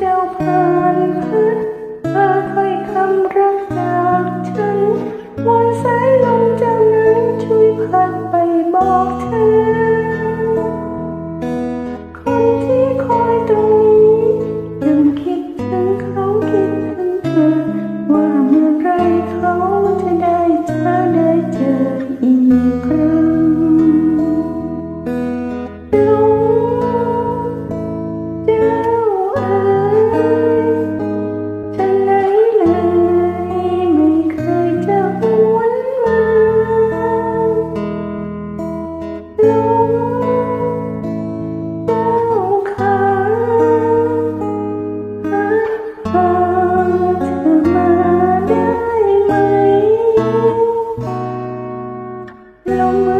เจ้าผ่านพัดพาถ้อยคำรักจากฉันวันสายลมจ้านั้นช่วยพัดไปบอกเธอ คนที่คอยตรงนี้ลืมคิดถึงเขาคิดถึงเธอ ว่าเมื่อไรเขาจะได้เธอได้เจออีกครั้งลง lòng